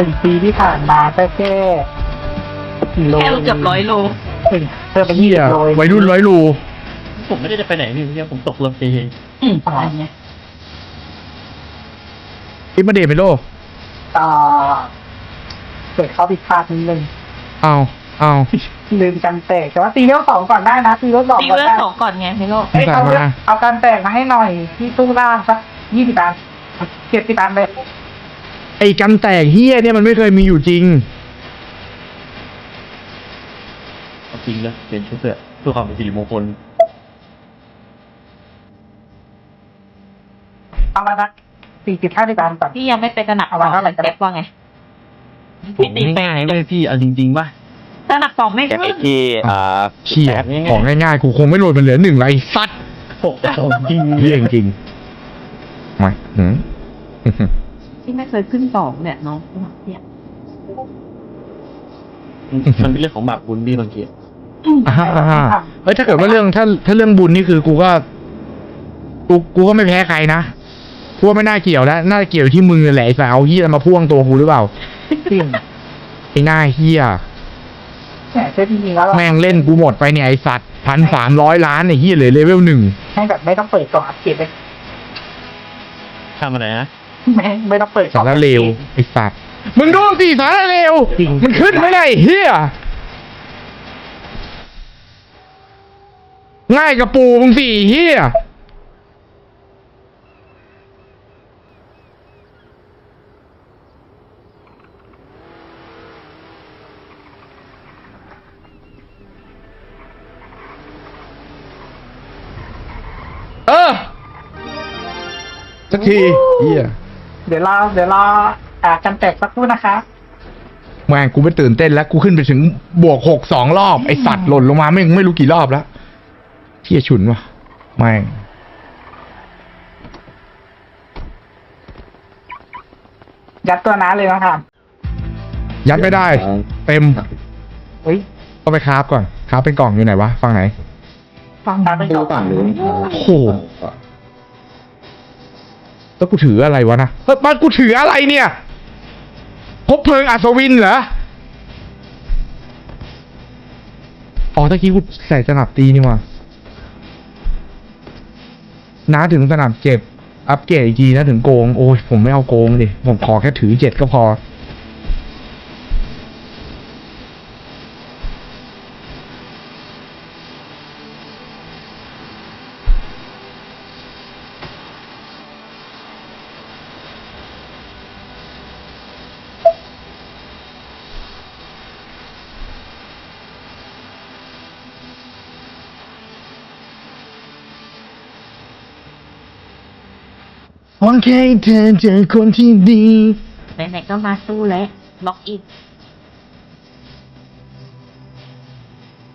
นึ่งปีที่ผ่านมาก็แค่กี่โลแค่เกือบร้อยโลเองเพิ่มไปเฮียี่ยสิบโลเองวัยรุ่นร้อยรูผมไม่ได้ไปไหนพี่เมื่อกี้ผมตกลงเองอืมอะไรเงี้ยอิมาเดชเมโลต่อเกิดข้อผิดพลาดนิดนึงเอาเอาลืมกันแตกแต่ว่าตีเลือกสองก่อนได้นะตีเลือกสองตีก่อนเลือดได้สองก่อนไงพี่โลกเอ้ยเอาเลือกเอาการแตกมาให้หน่อยที่ตู้ล่างสักยี่สิบอันเจ็ดสิบอันเลย ไอ้กันแตกเฮียเนี่ยมันไม่เคยมีอยู่จริง เอาจริงนะเป็นชุดเสื้อเพื่อความเป็นสิริมงคลเอามาสักสี่สิบห้าสิบอันก่อนพี่ยังไม่เป็นตระหนักเอาไว้เท่าไหร่ก็ได้แจ็คว่าไงผมง่ายๆเลยพี่เอาจริงๆป่ะตระหนักสองไม่แค่ขึ้ไอ้นที่อ่าเชี่ยแตกง่ายๆของง่ายๆกูคงไม่โหลดมันเหลือหนึ่งไรสัตว์หกสองจริงเรื่องจริงมาหืม ที่ไม่เคยขึ้นสองเนี่ยน้องเนี่ยมันเป็นเรื่องของบาปบุญพี่บางทีอ่าเฮ้ยถ้าเกิดว่าเรื่องถ้าถ้าเรื่องบุญนี่คือกูก็ กูกูก็ไม่แพ้ใครนะกูว่าไม่น่าเกี่ยวแล้วน่าจะเกี่ยวที่มึงนั่นแหละไอ้สาวเฮียมาพ่วงตัวกูหรือเปล่าจริงไอ้หน้าเฮียแหมเช่จริงๆแล้วเราแม่งเล่นกูหมดไปเนี่ยไอสัตว์พันสามร้อยล้านไอ้เฮียเหลยเลเวลหนึ่งให้แบบไม่ต้องเปิดกล่องอัปเกรดเลยทำอะไรนะ ไม่ไม่ต้องเปิดกล่สาองระเลวไอสัตว์มึงดูสิสาระเลวจริง มันขึ้นไม่ได้ไอ้เฮียง่ายกับปูมึงสี่เฮียเออสักทีเฮีย เดี๋ยวรอเดี๋ยวรออ่ากันแตกสักครู่นะคะ แม่งกูไม่ตื่นเต้นแล้ว กูขึ้นไปถึงบวกหกสองรอบ ไอสัตว์หล่นลงมาไม่ไม่รู้กี่รอบแล้วเที่ยฉุนวะแม่งยัดตัวน้าเลยนะครับยัดไม่ได้ เต็มเฮ้ยก็ไปคราฟก่อนคราฟเป็นกล่องอยู่ไหนวะฟังไหน ฟังน้าเป็นกล่องโอ้โห แล้วกูถืออะไรวะนะเฮ้ยบ้านกูถืออะไรเนี่ยพบเพลิงอัศวินเหรอ อ๋อตะกี้กูใส่สนับตีนี่ว่าน้าถึงสนับเจ็บ อัปเกรดอีกทีนะถึงโกง โอ้ยผมไม่เอาโกงดิ ผมขอแค่ถือเจ็ดก็พอ แค่ให้เธอเจอคนที่ดี ไหนๆก็มาสู้แล้วล็อกอิน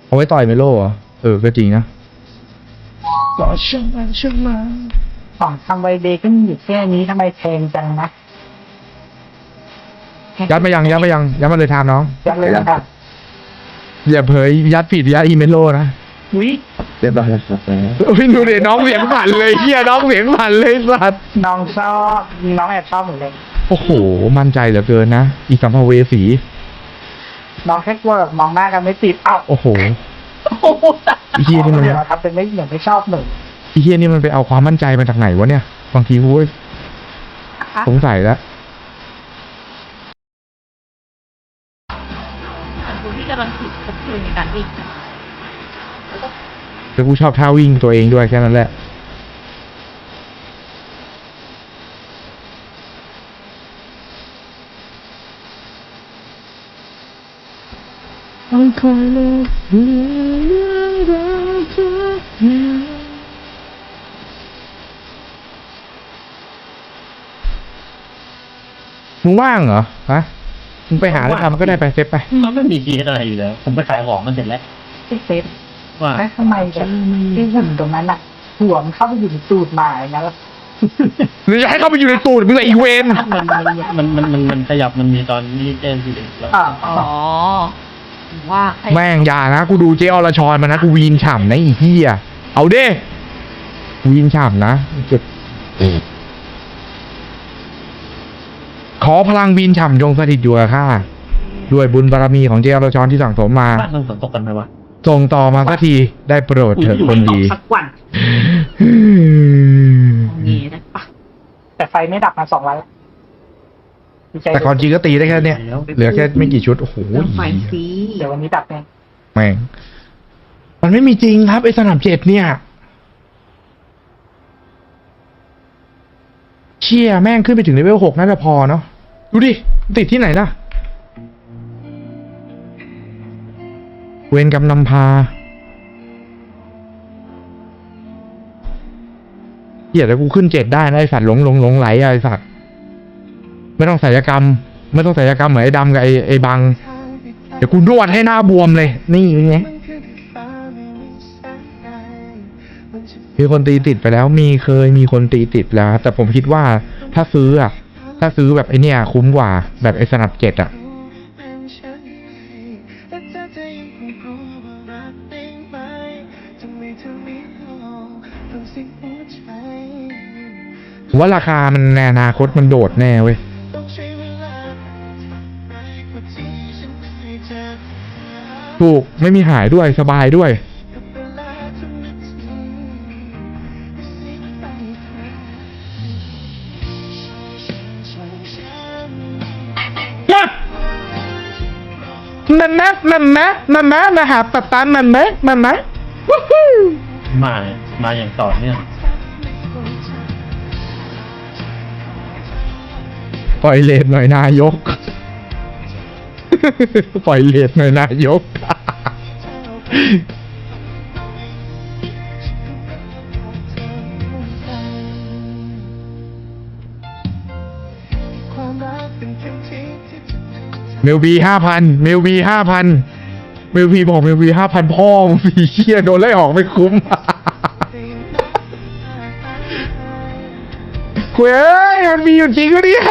เอาไว้ต่อยเมโลเหรอ เออ ก็จริงนะ รอช่างมันช่างมันของทำไวเดย์ก็มีอยู่แค่นี้ทำไมแพงจังนะยัดมายัง ยัดมายัง ยัดมาเลยทามน้องยัดเลยนะครับอย่าเผยยัดผิดยัดอีเมโลนะอุ้ย เรียบร้อยแล้วครับพี่ดูดิน้องเสียงผ่านเลยเฮียน้องเสียงผ่านเลยสัตว์น้องชอบน้องแอบชอบเหมือนเลยโอ้โห มั่นใจเหลือเกินนะ อีสัมภเวสี น้องแค่กลัวแบบมองหน้ากันไม่ติดอ้าวโอ้โหไอ้เฮียนี่มันเดี๋ยวทำเป็นไม่เหมือนไม่ชอบหนึ่งไอ้เฮียนี่มันไปเอาความมั่นใจมาจากไหนวะเนี่ย บางทีกูก็สงสัยแล้วคุณที่กำลังถูกกระทืบในการวิ่ง แล้วกูชอบท่าวิ่งตัวเองด้วยแค่นั้นแหละมึงว่างเหรอฮะมึงไปหาแล้วทำก็ได้ไปเซฟไป มันไม่มีเคสอะไรอยู่แล้ว ผมไปขายของมันเสร็จแล้วไอ้เซฟ ว่าแล้วทำไมจะที่หุ่นตรงนั้นอะห่วงเข้าไปอยู่ในตูดหมาอย่างนั้นล่ะหรือจะให้เข้าไปอยู่ในตูดมึงเลยอีเวนมันมันมันมันมันขยับมันมีตอนนี้แจ้งสิแล้วอ่าอ๋อว่าใครแม่งอย่านะ กูดูเจออรชรมานะ กูวีนฉ่ำนะอีเหี้ยเอาเด้วีนฉ่ำนะจุดขอพลังวินฉ่ำจงสถิตอยู่กับข้าด้วยบุญบารมีของเจ้าเราชอนที่สั่งสมมา บ้านเราฝนตกกันไหมวะ ส่งต่อมาสักทีได้โปรดเถิดคนดีสักวันนี้ได้ปะแต่ไฟไม่ดับมาสองวันแล้วดีใจแต่ความจริงก็ตีได้แค่เนี้ยเหลือแค่ไม่กี่ชุด โอ้โหเรื่องไฟซีเดี๋ยววันนี้ดับเองแม่งมันไม่มีจริงครับไอ้สนามเจ็ดเนี่ย เชี่ยแม่งขึ้นไปถึงเลเวลหกน่าจะพอเนาะดูดิ ติดที่ไหนล่ะ เวรกรรมนำพาเหี้ยแล้วกูขึ้นเจ็ดได้นะไอสัตว์หลงหลงหลงไหลอะไอสัตว์ไม่ต้องศัลยกรรม ไม่ต้องศัลยกรรมเหมือนไอ้ดำกับไอ้ไอ้บัง เดี๋ยวกูนวดให้หน้าบวมเลย นี่ไงมีคนตีติดไปแล้วมีเคยมีคนตีติดแล้ว แต่ผมคิดว่าถ้าซื้ออะ ถ้าซื้อแบบไอเนี้ยคุ้มกว่าแบบไอสนับเจ็ดอะ ผมว่าราคามันในอนาคตมันโดดแน่เว้ย ถูก ไม่มีหายด้วยสบายด้วย นั่นนะนั่นนะนั่นนะนะหาตัดตานั่นนะนั่นนะวู้ฮู้มา มาอย่างต่อเนื่อง ปล่อยเลทหน่อยนายก ปล่อยเลทหน่อยนายก เมลบีห้าพันเมลบีห้าพันเมลบีบอกเมลบีห้าพันพ่อมึงผีเชี่ยโดนไล่ออกไม่คุ้มคุยเอ้ยมันมีอยู่จริงก็เนี่ย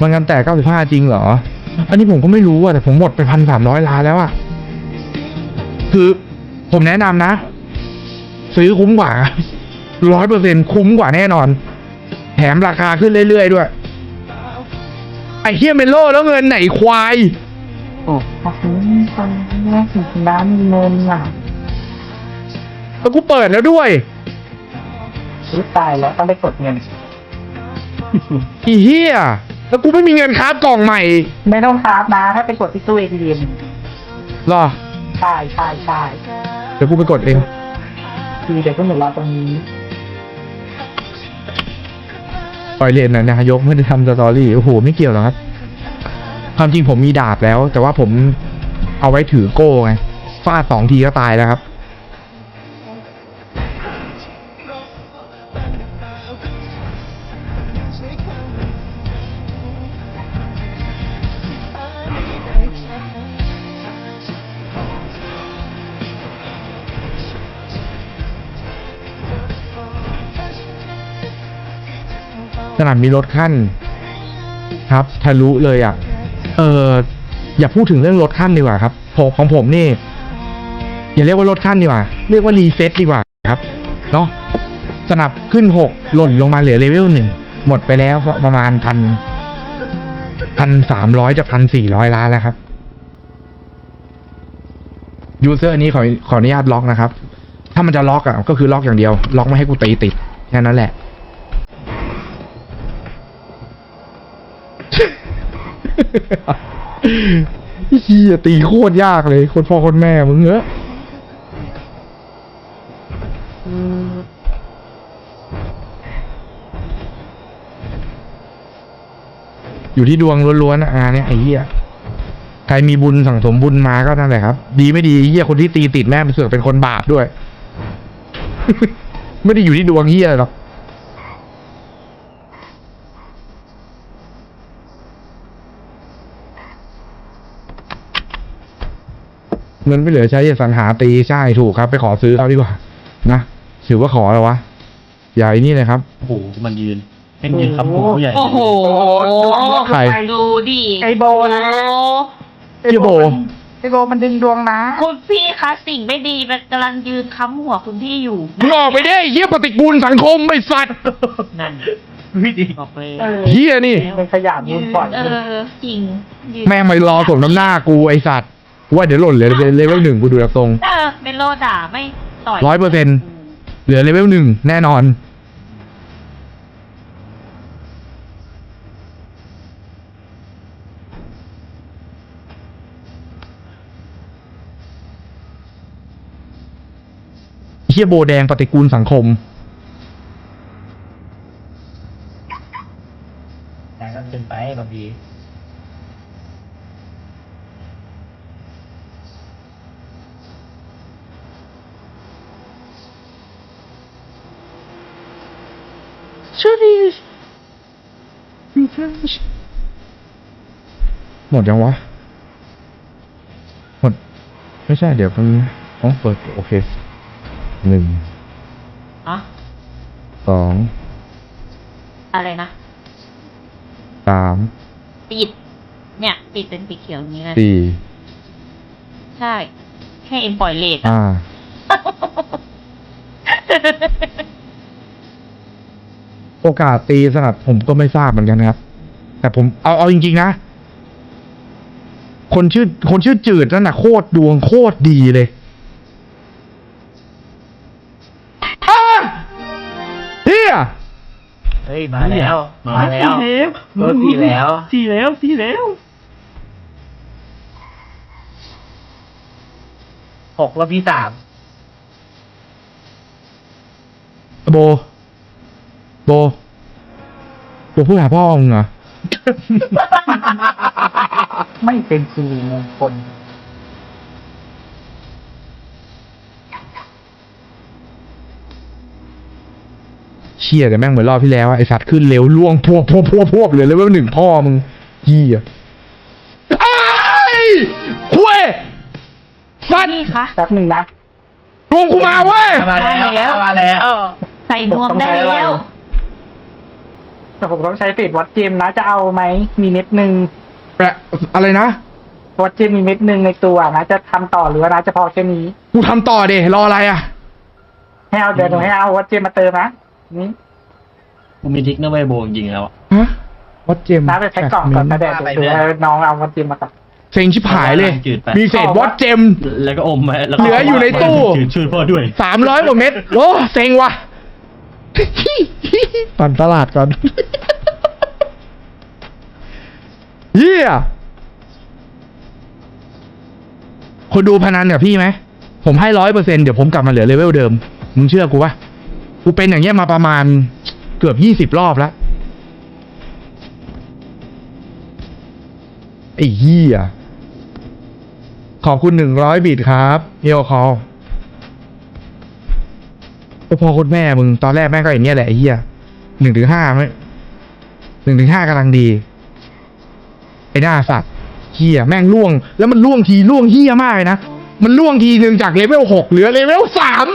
มันกันแต่เก้าสิบห้าจริงเหรอ อันนี้ผมก็ไม่รู้อะแต่ผมหมดไปพันสามร้อยล้านแล้วอะคือผมแนะนำนะ ซื้อคุ้มกว่าร้อยเปอร์เซ็นคุ้มกว่าแน่นอน แถมราคาขึ้นเรื่อยๆด้วย ไอ้เฮียเมโลแล้วเงินไหนควายโอ้ขอบคุณคนแรกสิบล้านเงินอะแล้วกูเปิดแล้วด้วยรู้ตายแล้วต้องไปกดเงินอีเฮีย แล้วกูไม่มีเงินคราฟกล่องใหม่ไม่ต้องคราฟนะถ้าไปกดที่ตู้เอทีเอ็มหรอใช่ใช่ใช่เดี๋ยวกูไปกดเองคือเดี๋ยวก็เหมือนเราตรงนี้ปล่อยเลนนะนายกไม่ได้ทำสตอรี่โอ้โหไม่เกี่ยวหรอกครับ ความจริงผมมีดาบแล้ว แต่ว่าผมเอาไว้ถือโก้ไงฟาดสองทีก็ตายแล้วครับ สนามมีรถขั้นครับทะลุเลยอะ เอออย่าพูดถึงเรื่องรถขั้นดีกว่าครับผมของผมนี่ อย่าเรียกว่ารถขั้นดีกว่า เรียกว่ารีเซ็ตดีกว่าครับเนาะสนับขึ้นหกหล่นลงมาเหลือเลเวลหนึ่งหมดไปแล้วประมาณพันพันสามร้อยจากพันสี่ร้อยล้านแล้วครับยูเซอร์อันนี้ขอขออนุญาตล็อกนะครับ ถ้ามันจะล็อกอะก็คือล็อกอย่างเดียว ล็อกไม่ให้กูตีติดแค่นั้นแหละ เฮียตีโคตรยากเลย คนพ่อคนแม่มึงเนอะอยู่ที่ดวงล้วนๆนะอ่าเนี่ยไอ้เหี้ยใครมีบุญสั่งสมบุญมาก็นั่นแหละครับ ดีไม่ดีเหี้ยคนที่ตีติดแม่เป็นเสือกเป็นคนบาปด้วย ไม่ได้อยู่ที่ดวงเหี้ยหรอก เงินไม่เหลือใช้อย่าสรรหาตีใช่ถูกครับ ไปขอซื้อเอาดีกว่า นะถือว่าขอแล้ววะอย่าไอ้นี่เลยครับ โอ้โหมันยืนให้มันยืนคำพูดผู้ใหญ่โอ้โหใคร ดูดิไอโบนะเฮียโบไอโบมันดึงดวงนะ คุณพี่คะสิ่งไม่ดีมันกำลังยืนค้ำหัวคุณพี่อยู่มึงออกไปได้เฮียปฏิกูลสังคมไอ้สัตว์นั่นวิธีบอกเลยเออเฮียนี่เป็นขยะมูลปล่อยเออจริงยืนแม่งไม่รอสมน้ำหน้ากูไอ้สัตว์กู ว่าเดี๋ยวหล่นเหลือเลเวลหนึ่งกูดูจากตรงเออเมโลด่าไม่ต่อยร้อยเปอร์เซ็นต์เหลือเลเวลหนึ่งแน่นอน เฮียโบแดงปฏิกูลสังคม แต่ก็เป็นไปบางที หมดยังวะ หมด ไม่ใช่เดี๋ยวมันต้องเปิด โอเคหนึ่งอะสองอะไรนะสามปิด เนี่ย ปิดเป็นสีเขียวอย่างนี้เลยสี่ใช่แค่เอ็มปล่อยเลทอะห้า โอกาสตีสนับผมก็ไม่ทราบเหมือนกันครับ แต่ผมเอาเอาจริงๆนะ คนชื่อคนชื่อจืดนั่นน่ะโคตรดวงโคตรดีเลยอ้าเฮียเฮ้ยมาแล้ว มาแล้วรถสี่แล้วสี่แล้วสี่แล้วหกแล้วพี่สามโบ โบโบพูดหาพ่อมึงเหรอ ไม่เป็นสิริมงคลเชี่ยแต่แม่งเหมือนรอบที่แล้วอะไอสัตว์ขึ้นเร็วล่วงพวบพวบพวบพวบเหลือเลเวลหนึ่งพ่อมึงเฮียไอ้ายคุยสัตว์นี่คะแป๊บหนึ่งนะ ดวงกูมาเว้ย มาแล้วมาแล้ว ใส่นวมได้แล้ว แต่ผมต้องใช้เศษวัดเจมส์นะจะเอาไหมมีเม็ดหนึ่งแปะอะไรนะวัดเจมส์มีเม็ดหนึ่งในตัวนะจะทำต่อหรือว่านะจะพอแค่นี้กูทำต่อเดรออะไรอะให้เอาเดี๋ยวหนูให้เอาวัดเจมส์มาเติมนะนี่กูมีทริกนะเว้ยโบจริงๆแล้วอะฮะวัดเจมส์น้าไปแพ็คกล่องก่อนนะเดี๋ยวอะไรเดี๋ยวเนี่ยน้องเอาวัดเจมส์มาก่อนเซ็งชิบหายเลยจืดไปมีเศษวัดเจมส์แล้วก็อมไว้แล้วก็เหลืออยู่ในตู้จืดช่วยพ่อด้วยสามร้อยกว่าเม็ด โอ้ เซ็งว่ะ ปั่นตลาดก่อนเยี่ยคนดูพนันกับพี่ไหม ผมให้ร้อยเปอร์เซ็นเดี๋ยวผมกลับมาเหลือเลเวลเดิม มึงเชื่อกูปะกูเป็นอย่างเงี้ยมาประมาณเกือบยี่สิบรอบแล้ว ไอ้เหี้ยขอบคุณหนึ่งร้อยบิตครับเฮียคอล โอ้พอคุณแม่มึงตอนแรกแม่ก็อย่างเงี้ยแหละไอ้เหี้ยหนึ่งถึงห้าไม่หนึ่งถึงห้ากำลังดี ไอ้หน้าสัตว์เหี้ยแม่งล่วง แล้วมันล่วงทีล่วงเหี้ยมากเลยนะมันล่วงทีหนึ่งจากเลเวลหกเหลือเลเวลสาม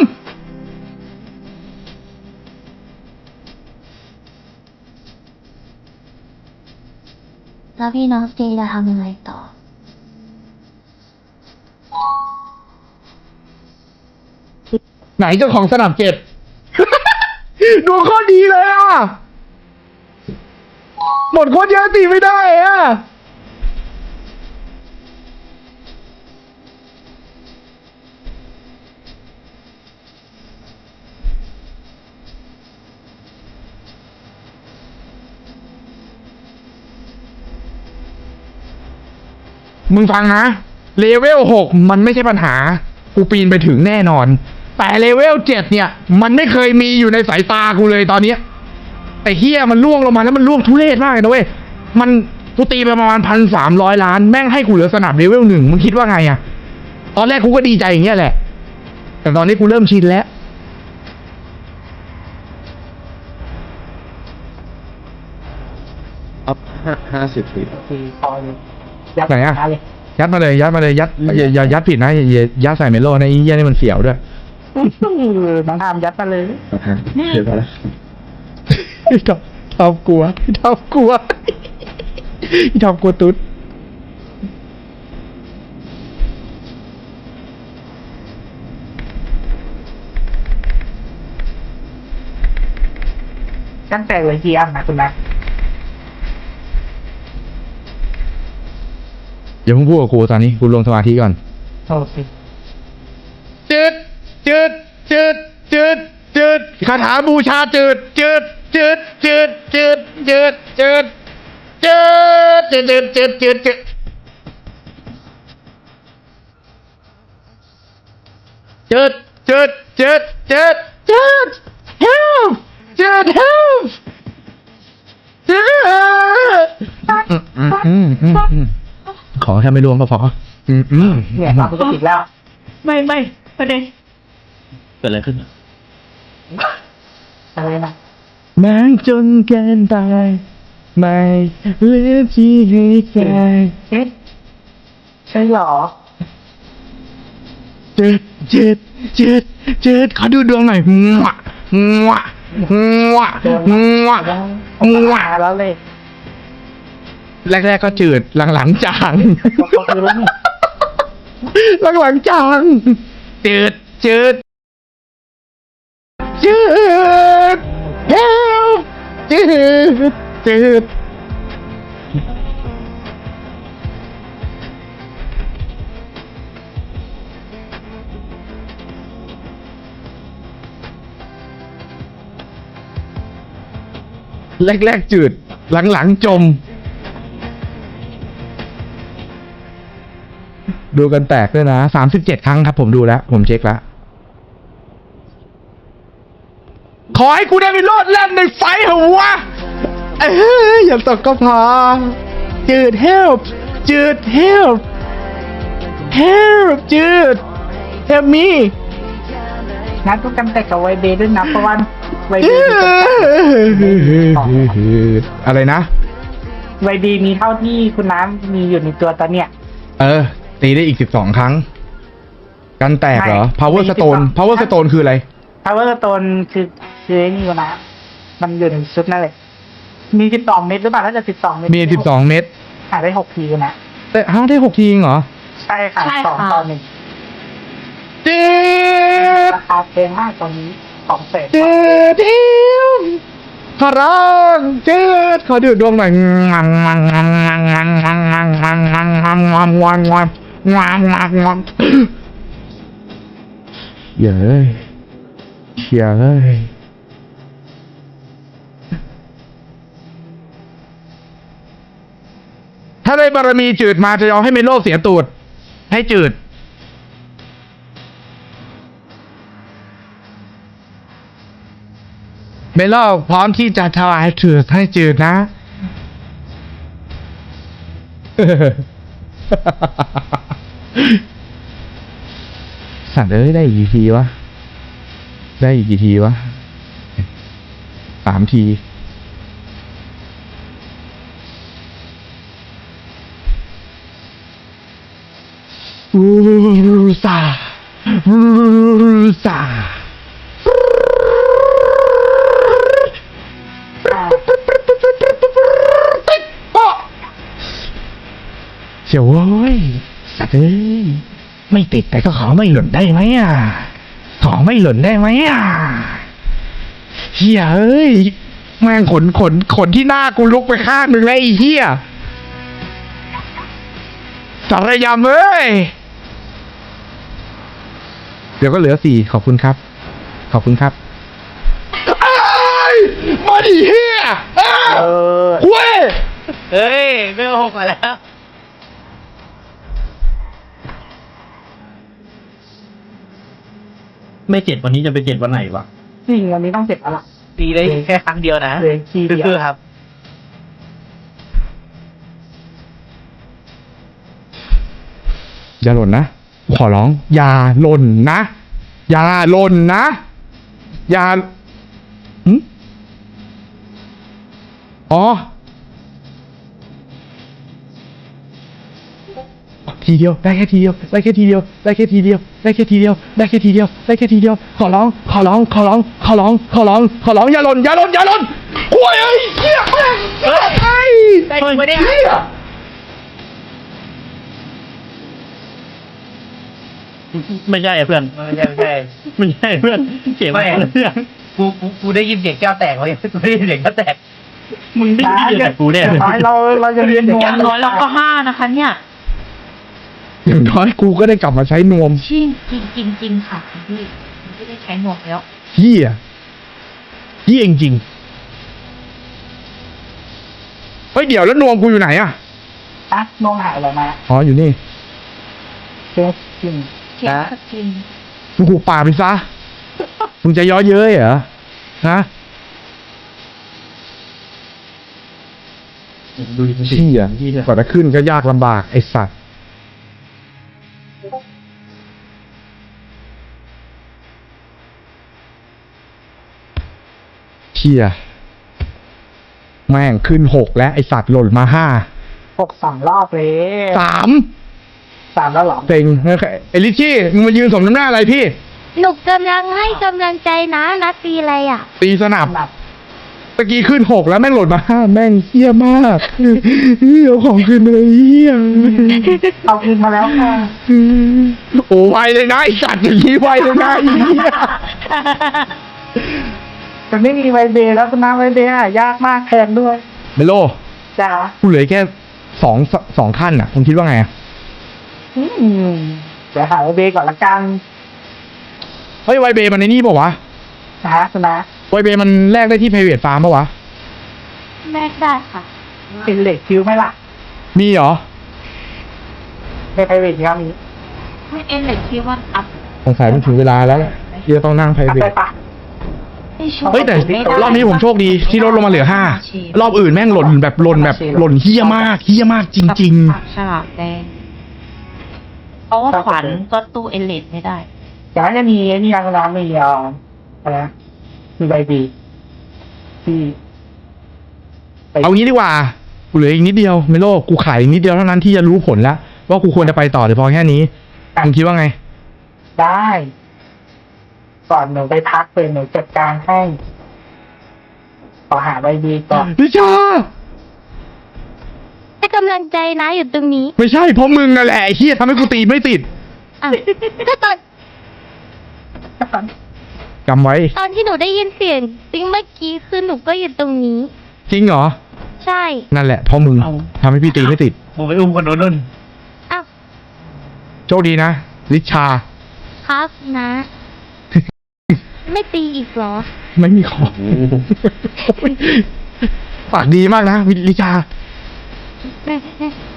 แล้วพี่น้องเจจะทำยังไงต่อ ไหนเจ้าของสนามเจ็ด ดวงโคตรดีเลยอะหมดโคตรเยอะตีไม่ได้อะมึงฟังนะ เลเวลหกมันไม่ใช่ปัญหา กูปีนไปถึงแน่นอน แต่เลเวลเจ็ดเนี่ย มันไม่เคยมีอยู่ในสายตากูเลยตอนเนี้ยไอ้เฮียมันล่วงลงมาแล้วมันล่วงทุเรศมากเลยนะเว้ยมันกูตีไปประมาณพันสามร้อยล้านแม่งให้กูเหลือสนับเลเวลหนึ่งมึงคิดว่าไงอะตอนแรกกูก็ดีใจอย่างเงี้ยแหละ แต่ตอนนี้กูเริ่มชินแล้วอัพห้าห้าสิบปีคือพอเลยยัดไหนอะเลยยัดมาเลยยัดมาเลยยัดอย่าอย่ายัดผิดนะอย่าอย่ายัดใส่เมโลนะไอ้เหี้ยนี่มันเสียวด้วย น้องทามยัดมาเลยเดี๋ยวก่อนนะพี่ทอมทอมกลัวพี่ทอมกลัวพี่ทอมกลัวตุ๊ดตั้งแต่เลยที่อันนะคุณนักอย่าเพิ่งพูดกับครูตอนนี้คุณลงสมาธิก่อนโทษสิ คาถาบูชาจืดจืดจืดจืดจืดจืดจืดจืดจืดจืดจืดจืดจืดจืดจืดจืดจืดจืด help จืด help จืดอืมอืมอืมอืมขอแค่ไม่รวมก็พออืมอืมเนี่ยตามปกติแล้ว ไม่ไม่ประเด็นเกิดอะไรขึ้น อะไรนะแม้จนเกินไปไม่เหลือที่ให้ใครเอ๊ะใช่เหรอจืดจืดจืดจืดขอดูดวงหน่อยงวะงวะงวะงวะงวะมาแล้วเลย แรกๆก็จืดหลังๆจางเขาคือรู้นี่หลังๆจางจืดจืดจืดเฮล จืดจืดแรกๆจืด หลังๆจม ดูกันแตกด้วยนะสามสิบเจ็ดครั้งครับผมดูแล้ว ผมเช็คแล้ว ข อให้กูได้ไปโลดแล่นในไฟเหรอวะเอ้ยอย่าตกก็พอจืด help จืด help help จืด help me นัดทุกกันแต่กับไวเบย์ด้วยนะเพราะว่าไวเบเอ้ย์ยอะไรนะ ไวเบย์มีเท่าที่คุณน้ำมีอยู่ในตัวตอนเนี้ย เออ ตีได้อีกสิบสองครั้ง กันแตกเหรอไม่ power ไม่ stone 12 power stone คืออะไรพาวเวอร์โตนคื อคือไอ้นี่คุณนะมันอยู่ในชุดนั่นเลยมีสิบสองเม็ดหรือเปล่าถ้าจะสิบสองเม็ดมีสิบสองเม็ดหาได้หกทีคุณนะแต่ฮะได้หกทีเองเหรอ ใช่ค่ะใช่สองค่ะต่อหนึ่งจืดราคาแพงมากตอนนี้สองแสนจืดเดียวขอร้องจืดขอดูดดวงหน่อยงังงังงังงังงังงังงังงังงังงังงังงังงังงังงังงังเย้ยเชียเอ้ย ถ้าได้บารมีจืดมาจะยอมให้เมโลเสียตูด ให้จืด เมโลพร้อมที่จะถวายถือให้จืดนะ สัตว์เอ้ยได้อีกกี่ทีวะ ได้อีกกี่ทีวะสามที อูซาอูซาเสียวเว้ยสัตว์เอ้ยไม่ติดแต่ก็ขอไม่หล่นได้ไหมอะ ขอไม่หล่นได้ไหมอะเฮียเอ้ยแม่งขนขนขนที่หน้ากูลุกไปข้างหนึ่งแล้วไอ้เฮียสารยำเอ้ย เดี๋ยวก็เหลือสี่ขอบคุณครับ ขอบคุณครับอ้ายมาดิเฮียอ้าวเออเว้ยเฮ้ยไม่หกมาแล้วไม่เจ็ดวันนี้จะไปเจ็ดวันไหนวะจริงวันนี้ต้องเจ็บอะไรตีได้แค่ครั้งเดียวนะเลยทีเดียวคือครับ อย่าหล่นนะ ขอร้อง อย่าหล่นนะ อย่าหล่นนะ อย่าหึอ๋อ ทีเดียว ได้แค่ทีเดียว ได้แค่ทีเดียว ได้แค่ทีเดียว ได้แค่ทีเดียว ได้แค่ทีเดียว ได้แค่ทีเดียว ขอร้อง ขอร้อง ขอร้อง ขอร้อง ขอร้อง ขอร้อง อย่าหล่น อย่าหล่น อย่าหล่นโอ้ยเอ้ยเหี้ยแม่งเฮ้ยได้จริงปะเนี่ย เหี้ย ไม่ใช่เพื่อนไม่ใช่ไม่ใช่ ไม่ใช่เพื่อนเก็บไว้ไม่เรื่องกูกูกูได้ยินเสียงแก้วแตกเลยกูได้ยินเสียงแก้วแตก มึงได้ยินเสียงจากกูแน่เลยเราเราจะเรียนอวย่างน้อยเราก็ห้านะคะเนี่ย อย่างน้อยกูก็ได้กลับมาใช้นวมจริงจริงจริงจริงค่ะคุณพี่ไม่ได้ใช้หนวดแล้ว เฮียเฮียจริงๆเฮ้ยเดี๋ยวแล้วนวมกูอยู่ไหนอะอะน้องหายอะไรมาอ๋ออยู่นี่ เช็ คกินเช็คสกินมึงหูป่ากไปซะ มึงจะย้อเย้ยเหรอ ฮะดูดิเชี่ยกว่าจะขึ้นก็ยากลำบากไอสัตว์ เชี่ยแม่งขึ้นหกแล้ว ไอสัตว์หล่นมาห้าหกสองรอบเลยสาม สามแล้วเหรอเต็งเอลิชี่มึงมายืนสมน้ำหน้าอะไรพี่หนูกำลังให้กำลังใจนะนัดตีอะไรอะ ตีสนับหนักตะกี้ขึ้นหกแล้วแม่งหล่นมาห้าแม่งเฮี้ยมากเฮี้ยเอาของขึ้นมาเลยเฮี้ยเอาคืนมาแล้วค่ะโอ้ไวเลยนะไอสัตว์อย่างนี้ไวเลยนะไอ้เหี้ยแต่ไม่มีไวเบย์แล้วนะไวเบย์อะยากมากแพงด้วยเมโลจ้ากูเหลือแค่สองสองขั้นอะคุณคิดว่าไงอะ อืมเดี๋ยวหาไวเบย์ก่อนละกันเฮ้ยไวเบมันในนี่ป่าวะนะสนะไวเบมันแลกได้ที่ private farm ป่าวะ แม่ได้ค่ะ เป็นเหล็กคิวไหมล่ะมีเหรอในไพรเวทก็มีไม่เอ็นเลยคิดว่าอัพสงสัยมันถึงเวลาแล้วแหละที่จะต้องนั่งกลับไป private ปะไม่ชอบเฮ้ยแต่รอบนี้ผมโชคดีที่ลดลงมาเหลือห้ารอบอื่นแม่งหล่นแบบหล่นแบบหล่นเฮี้ยมากเฮี้ยมากจริงผักฉลากแดง เพราะว่าขวัญก็ตู้เอเลดไม่ได้แต่ว่าจะมีไอ้นี่ยังน้องมีเอ่ออะไรนะมีไวบีที่ไปๆเอางี้ดีกว่ากูเหลืออีกนิดเดียวเมโลกูขายอีกนิดเดียวเท่านั้นที่จะรู้ผลแล้วว่ากูควรจะไปต่อหรือพอแค่นี้มึงคิดว่าไง ได้ ก่อนหนูไปพักเลยหนูจัดการให้ขอหาไวบีก่อนพิชาให้กำลังใจนะอยู่ตรงนี้ไม่ใช่เพราะมึงนั่นแหละไอ้เฮียทำให้กูตีไม่ติดอะก็ตอนจำไว้ ตอนที่หนูได้ยินเสียงติ้งเมื่อกี้คือหนูก็อยู่ตรงนี้ จริงเหรอ ใช่นั่นแหละเพราะมึงทำให้พี่ตีไม่ติดมึงไปอุ้มคนโน้นนู่นอ้าวโชคดีนะลิชา ครับนะ ไม่ตีอีกเหรอ ไม่มีของปากดีมากนะลิชา eh, eh.